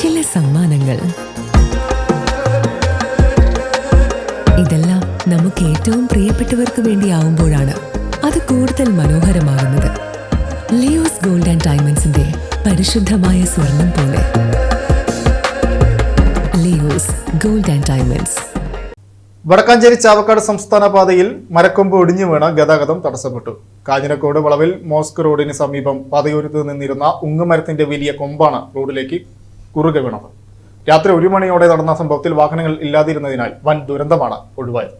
ചില സമ്മാനങ്ങൾ. ഇതെല്ലാം നമുക്ക് ഏറ്റവും പ്രിയപ്പെട്ടവർക്ക് വേണ്ടിയാവുമ്പോഴാണ് അത് കൂടുതൽ മനോഹരമാകുന്നത്. ലിയോസ് ഗോൾഡ് ആൻഡ് ഡയമണ്ട്സിന്റെ പരിശുദ്ധമായ സ്വർണം പോലെ. Leo's gold and diamonds. Vadakkanchery Chavakkad സംസ്ഥാന പാതയിൽ മരക്കൊമ്പ് ഒടിഞ്ഞു വീണ് ഗതാഗതം തടസ്സപ്പെട്ടു. കാഞ്ഞിരക്കോട് വളവിൽ മോസ്ക് റോഡിന് സമീപം പാതയോരത്ത് നിന്നിരുന്ന ഉങ്ങുമരത്തിന്റെ വലിയ കൊമ്പാണ് റോഡിലേക്ക് കുറുകെ വീണത്. രാത്രി ഒരു മണിയോടെ നടന്ന സംഭവത്തിൽ വാഹനങ്ങൾ ഇല്ലാതിരുന്നതിനാൽ വൻ ദുരന്തമാണ് ഒഴിവായത്.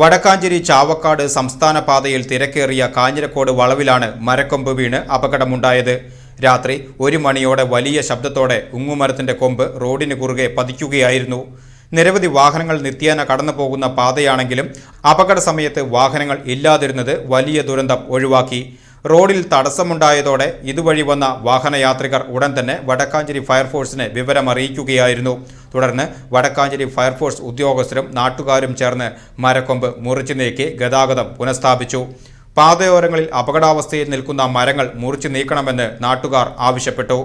വടക്കാഞ്ചേരി ചാവക്കാട് സംസ്ഥാന പാതയിൽ തിരക്കേറിയ കാഞ്ഞിരക്കോട് വളവിലാണ് മരക്കൊമ്പ് വീണ് അപകടമുണ്ടായത്. രാത്രി ഒരു മണിയോടെ വലിയ ശബ്ദത്തോടെ ഉങ്ങുമരത്തിന്റെ കൊമ്പ് റോഡിന് കുറുകെ പതിക്കുകയായിരുന്നു. നിരവധി വാഹനങ്ങൾ നിത്യേന കടന്നു പോകുന്ന പാതയാണെങ്കിലും അപകട സമയത്ത് വാഹനങ്ങൾ ഇല്ലാതിരുന്നത് വലിയ ദുരന്തം ഒഴിവാക്കി. റോഡിൽ തടസ്സമുണ്ടായതോടെ ഇതുവഴി വന്ന വാഹനയാത്രികർ ഉടൻ തന്നെ വടക്കാഞ്ചേരി ഫയർഫോഴ്സിനെ വിവരമറിയിക്കുകയായിരുന്നു. തുടർന്ന് വടക്കാഞ്ചേരി ഫയർഫോഴ്സ് ഉദ്യോഗസ്ഥരും നാട്ടുകാരും ചേർന്ന് മരക്കൊമ്പ് മുറിച്ചു നീക്കി ഗതാഗതം പുനഃസ്ഥാപിച്ചു. പാതയോരങ്ങളിൽ അപകടാവസ്ഥയിൽ നിൽക്കുന്ന മരങ്ങൾ മുറിച്ചു നീക്കണമെന്ന് നാട്ടുകാർ ആവശ്യപ്പെട്ടു